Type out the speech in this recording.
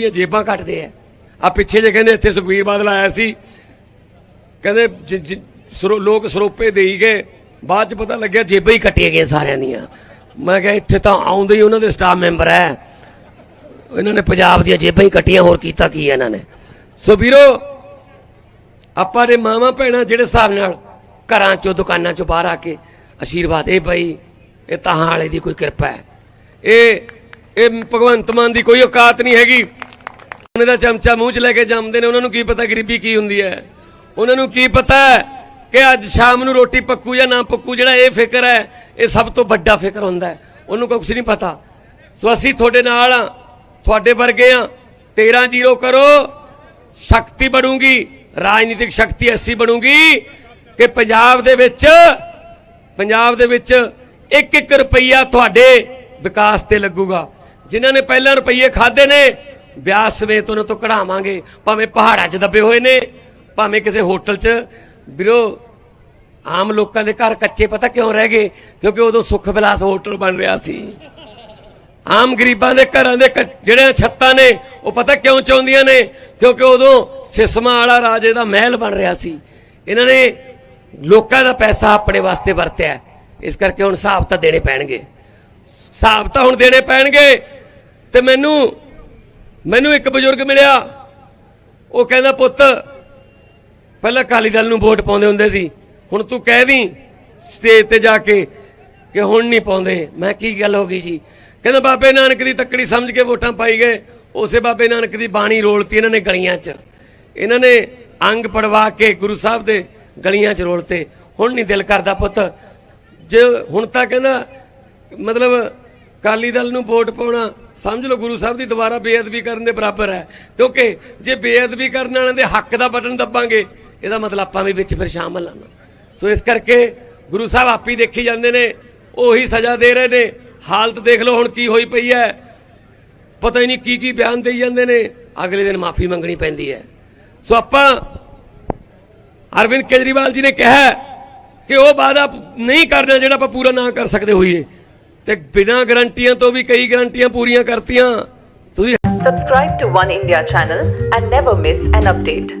ਤੁਹਾਡੀਆਂ ਜੇਬਾਂ ਕੱਟਦੇ ਆ। ਆ ਪਿੱਛੇ ਜੇ ਕਹਿੰਦੇ ਇੱਥੇ ਸੁਖਬੀਰ ਬਾਦਲ ਆਇਆ ਸੀ। ਕਹਿੰਦੇ ਸਰੋ- ਲੋਕ ਸਰੋਪੇ ਦੇਈ ਗਏ। ਬਾਅਦ ਚ ਪਤਾ ਲੱਗਿਆ ਜੇਬਾਂ ਹੀ ਕੱਟੀਆਂ ਗਈਆਂ ਸਾਰਿਆਂ ਦੀਆਂ। ਮੈਂ ਕਿਹਾ ਇੱਥੇ ਤਾਂ ਆਉਂਦੇ ਹੀ ਉਹਨਾਂ ਦੇ ਸਟਾਫ ਮੈਂਬਰ ਹੈ ਇਹਨਾਂ ਨੇ ਪੰਜਾਬ ਦੀਆਂ ਜੇਬਾਂ ਹੀ ਕੱਟੀਆਂ, ਹੋਰ ਕੀਤਾ ਕੀ ਹੈ ਇਹਨਾਂ ਨੇ। ਸੋ ਵੀਰੋ, ਆਪਾਂ ਦੇ ਮਾਵਾਂ ਭੈਣਾਂ ਜਿਹੜੇ ਹਿਸਾਬ ਨਾਲ ਘਰਾਂ ਚੋਂ, ਦੁਕਾਨਾਂ ਚੋਂ ਬਾਹਰ ਆ ਕੇ ਆਸ਼ੀਰਵਾਦ, ਇਹ ਬਈ, ਇਹ ਤਾਹਾਂ ਵਾਲੇ ਦੀ ਕੋਈ ਕਿਰਪਾ ਹੈ ਇਹ ਇਹ ਭਗਵੰਤ ਮਾਨ ਦੀ ਕੋਈ ਔਕਾਤ ਨਹੀਂ ਹੈਗੀ। ਉਹਨਾਂ ਦਾ ਚਮਚਾ ਮੂੰਹ 'ਚ ਲੈ ਕੇ ਜੰਮਦੇ ਨੇ, ਉਹਨਾਂ ਨੂੰ ਕੀ ਪਤਾ ਗਰੀਬੀ ਕੀ ਹੁੰਦੀ ਹੈ? ਉਹਨਾਂ ਨੂੰ ਕੀ ਪਤਾ ਕਿ ਅੱਜ ਸ਼ਾਮ ਨੂੰ ਰੋਟੀ ਪੱਕੂ ਜਾਂ ਨਾ ਪੱਕੂ, ਜਿਹੜਾ ਇਹ ਫਿਕਰ ਹੈ, ਇਹ ਸਭ ਤੋਂ ਵੱਡਾ ਫਿਕਰ ਹੁੰਦਾ ਹੈ। ਉਹਨੂੰ ਕੁਝ ਨਹੀਂ ਪਤਾ। ਸੋ ਅਸੀਂ ਤੁਹਾਡੇ ਨਾਲ ਆ ਤੁਹਾਡੇ ਵਰਗੇ ਆ 13 ਜ਼ੀਰੋ ਕਰੋ। ਸ਼ਕਤੀ ਬਣੂਗੀ, ਰਾਜਨੀਤਿਕ ਸ਼ਕਤੀ ਐਸੀ ਬਣੂਗੀ ਕਿ ਪੰਜਾਬ ਦੇ ਵਿੱਚ, ਪੰਜਾਬ ਦੇ ਵਿੱਚ ਇੱਕ ਇੱਕ ਰੁਪਈਆ ਤੁਹਾਡੇ ਵਿਕਾਸ ਤੇ ਲੱਗੂਗਾ। ਜਿਨ੍ਹਾਂ ਨੇ ਪਹਿਲਾਂ ਰੁਪਈਏ ਖਾਦੇ ਨੇ ਵਿਆਹ ਸਮੇਤ ਉਹਨਾਂ ਤੋਂ ਕਢਾਵਾਂਗੇ। ਭਾਵੇਂ ਪਹਾੜਾਂ 'ਚ ਦੱਬੇ ਹੋਏ ਨੇ, ਭਾਵੇਂ ਕਿਸੇ ਹੋਟਲ 'ਚ। ਵੀਰੋ, ਆਮ ਲੋਕਾਂ ਦੇ ਘਰ ਕੱਚੇ ਪਤਾ ਕਿਉਂ ਰਹਿ ਗਏ? ਕਿਉਂਕਿ ਉਦੋਂ ਸੁੱਖ ਵਿਲਾਸ ਹੋਟਲ ਬਣ ਰਿਹਾ ਸੀ। ਆਮ ਗਰੀਬਾਂ ਦੇ ਘਰਾਂ ਦੇ ਜਿਹੜੀਆਂ ਛੱਤਾਂ ਨੇ, ਉਹ ਪਤਾ ਕਿਉਂ ਚਾਹੁੰਦੀਆਂ ਨੇ? ਕਿਉਂਕਿ ਉਦੋਂ ਸਿਸਮਾ ਵਾਲਾ ਰਾਜੇ ਦਾ ਮਹਿਲ ਬਣ ਰਿਹਾ ਸੀ। ਇਹਨਾਂ ਨੇ ਲੋਕਾਂ ਦਾ ਪੈਸਾ ਆਪਣੇ ਵਾਸਤੇ ਵਰਤਿਆ। ਇਸ ਕਰਕੇ ਹੁਣ ਹਿਸਾਬ ਤਾਂ ਦੇਣੇ ਪੈਣਗੇ। ਹਿਸਾਬ ਤਾਂ ਹੁਣ ਦੇਣੇ ਪੈਣਗੇ ਤੇ ਮੈਨੂੰ ਮੈਨੂੰ ਇੱਕ ਬਜ਼ੁਰਗ ਮਿਲਿਆ। ਉਹ ਕਹਿੰਦਾ, ਪੁੱਤ, ਪਹਿਲਾਂ ਅਕਾਲੀ ਦਲ ਨੂੰ ਵੋਟ ਪਾਉਂਦੇ ਹੁੰਦੇ ਸੀ। ਹੁਣ ਤੂੰ ਕਹਿ ਵੀ ਸਟੇਜ ਤੇ ਜਾ ਕੇ ਕਿ ਹੁਣ ਨਹੀਂ ਪਾਉਂਦੇ। ਮੈਂ ਕੀ ਗੱਲ ਹੋ ਗਈ ਜੀ ਕਹਿੰਦਾ, ਬਾਬੇ ਨਾਨਕ ਦੀ ਤੱਕੜੀ ਸਮਝ ਕੇ ਵੋਟਾਂ ਪਾਈ ਗਏ। ਉਸੇ ਬਾਬੇ ਨਾਨਕ ਦੀ ਬਾਣੀ ਰੋਲਤੀ ਇਹਨਾਂ ਨੇ ਗਲੀਆਂ 'ਚ। ਇਹਨਾਂ ਨੇ ਅੰਗ ਪੜਵਾ ਕੇ ਗੁਰੂ ਸਾਹਿਬ ਦੇ ਗਲੀਆਂ 'ਚ ਰੋਲਤੇ। ਹੁਣ ਨਹੀਂ ਦਿਲ ਕਰਦਾ, ਪੁੱਤ। ਜੇ ਹੁਣ ਤਾਂ ਕਹਿੰਦਾ, ਮਤਲਬ ਅਕਾਲੀ ਦਲ ਨੂੰ ਵੋਟ ਪਾਉਣਾ ਸਮਝ ਲਓ ਗੁਰੂ ਸਾਹਿਬ ਦੀ ਦੁਬਾਰਾ ਬੇਅਦਬੀ ਕਰਨ ਦੇ ਬਰਾਬਰ ਹੈ। ਕਿਉਂਕਿ ਜੇ ਬੇਅਦਬੀ ਕਰਨ ਵਾਲਿਆਂ ਦੇ ਹੱਕ ਦਾ ਬਟਨ ਦੱਬਾਂਗੇ, ਇਹਦਾ ਮਤਲਬ ਆਪਾਂ ਵੀ ਵਿੱਚ ਫਿਰ ਸ਼ਾਮਲ ਹਾਂ ਸੋ ਇਸ ਕਰਕੇ ਗੁਰੂ ਸਾਹਿਬ ਆਪੀ ਦੇਖੀ ਜਾਂਦੇ ਨੇ, ਉਹੀ ਸਜ਼ਾ ਦੇ ਰਹੇ ਨੇ। ਹਾਲਤ ਦੇਖ ਲਓ ਹੁਣ ਕੀ ਹੋਈ ਪਈ ਹੈ। ਪਤਾ ਹੀ ਨਹੀਂ ਕੀ ਕੀ ਬਿਆਨ ਦੇਈ ਜਾਂਦੇ ਨੇ। ਅਗਲੇ ਦਿਨ ਮਾਫੀ ਮੰਗਣੀ ਪੈਂਦੀ ਹੈ। ਸੋ ਆਪਾਂ ਅਰਵਿੰਦ ਕੇਜਰੀਵਾਲ ਜੀ ਨੇ ਕਿਹਾ ਕਿ ਉਹ ਵਾਅਦਾ ਨਹੀਂ ਕਰਨਾ ਜਿਹੜਾ ਆਪਾਂ ਪੂਰਾ ਨਾ ਕਰ ਸਕਦੇ ਹੋਈਏ। ਤੇ ਬਿਨਾਂ ਗਰੰਟੀਆਂ ਤੋਂ ਵੀ ਕਈ ਗਰੰਟੀਆਂ ਪੂਰੀਆਂ ਕਰਤੀਆਂ ਤੁਸੀਂ Subscribe to One India channel and never miss an update.